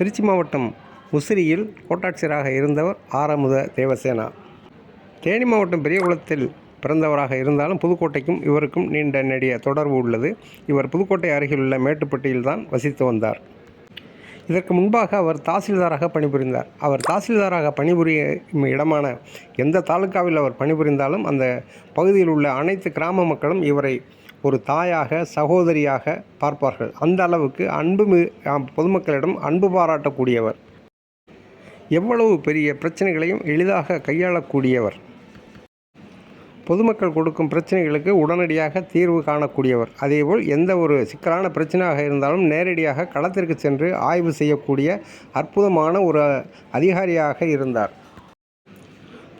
திருச்சி மாவட்டம் முசிறியில் கோட்டாட்சியராக இருந்தவர் ஆரமுத தேவசேனா. தேனி மாவட்டம் பெரியகுளத்தில் பிறந்தவராக இருந்தாலும் புதுக்கோட்டைக்கும் இவருக்கும் நீண்ட நெடிய தொடர்பு உள்ளது. இவர் புதுக்கோட்டை அருகிலுள்ள மேட்டுப்பட்டியில்தான் வசித்து வந்தார். இதற்கு முன்பாக அவர் தாசில்தாராக பணிபுரிந்தார். அவர் தாசில்தாராக பணிபுரியும் இடமான எந்த தாலுக்காவில் அவர் பணிபுரிந்தாலும் அந்த பகுதியில் உள்ள அனைத்து கிராம மக்களும் இவரை ஒரு தாயாக சகோதரியாக பார்ப்பார்கள். அந்த அளவுக்கு அன்பு பொதுமக்களிடம் அன்பு பாராட்டக்கூடியவர். எவ்வளவு பெரிய பிரச்சனைகளையும் எளிதாக கையாளக்கூடியவர். பொதுமக்கள் கொடுக்கும் பிரச்சனைகளுக்கு உடனடியாக தீர்வு காணக்கூடியவர். அதேபோல் எந்த ஒரு சிக்கலான பிரச்சனையாக இருந்தாலும் நேரடியாக களத்திற்கு சென்று ஆய்வு செய்யக்கூடிய அற்புதமான ஒரு அதிகாரியாக இருந்தார்.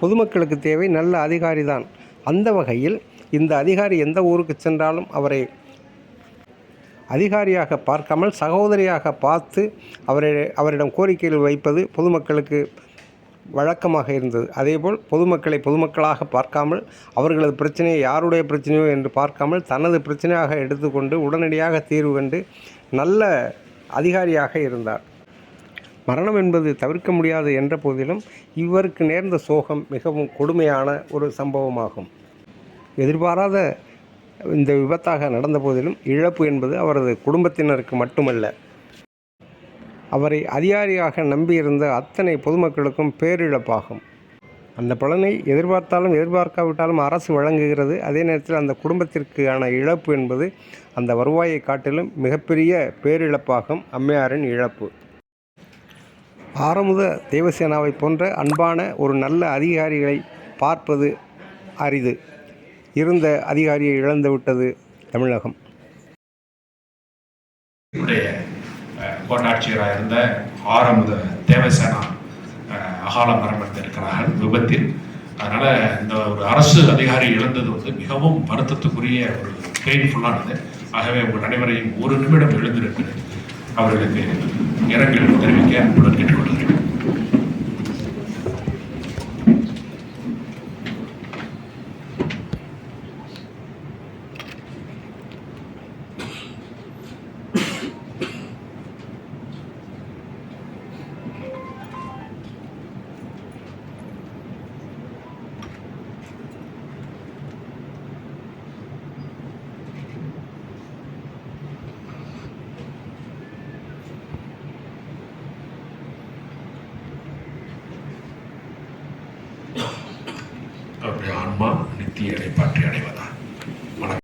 பொதுமக்களுக்கு தேவை நல்ல அதிகாரி தான். அந்த வகையில் இந்த அதிகாரி எந்த ஊருக்கு சென்றாலும் அவரை அதிகாரியாக பார்க்காமல் சகோதரியாக பார்த்து அவரை அவரிடம் கோரிக்கைகள் வைப்பது பொதுமக்களுக்கு வழக்கமாக இருந்தது. அதேபோல் பொதுமக்களை பொதுமக்களாக பார்க்காமல் அவர்களது பிரச்சனையை யாருடைய பிரச்சனையோ என்று பார்க்காமல் தனது பிரச்சனையாக எடுத்துக்கொண்டு உடனடியாக தீர்வு கண்டு நல்ல அதிகாரியாக இருந்தார். மரணம் என்பது தவிர்க்க முடியாது என்ற போதிலும் இவருக்கு நேர்ந்த சோகம் மிகவும் கொடுமையான ஒரு சம்பவமாகும். எதிர்பாராத இந்த விபத்தாக நடந்த போதிலும் இழப்பு என்பது அவரது குடும்பத்தினருக்கு மட்டுமல்ல. அவரை அதிகாரியாக நம்பியிருந்த அத்தனை பொதுமக்களுக்கும் பேரிழப்பாகும். அந்த பலனை எதிர்பார்த்தாலும் எதிர்பார்க்காவிட்டாலும் அரசு வழங்குகிறது. அதே நேரத்தில் அந்த குடும்பத்திற்கான இழப்பு என்பது அந்த வருவாயை காட்டிலும் மிகப்பெரிய பேரிழப்பாகும். அம்மையாரின் இழப்பு. ஆரமுத தேவசேனாவை போன்ற அன்பான ஒரு நல்ல அதிகாரிகளை பார்ப்பது அரிது. இருந்த அதிகாரியை இழந்துவிட்டது தமிழகம். கோட்டாட்சியராக இருந்த ஆரம்ப தேவசேனா அகாலம் அகால மரணத்திருக்கிறார்கள் விபத்தில். அதனால் இந்த ஒரு அரசு அதிகாரி இழந்தது வந்து மிகவும் வருத்தத்துக்குரிய ஒரு பெயின்ஃபுல்லானது ஆகவே உங்கள் அனைவரையும் ஒரு நிமிடம் எழுந்திருக்கிறேன் அவர்களுக்கு இரங்கல் தெரிவிக்க அன்புடன் கேட்டுக்கொள்கிறேன். அவருடைய ஆன்மா நித்திய இடைப்பாற்றி அடைவதாக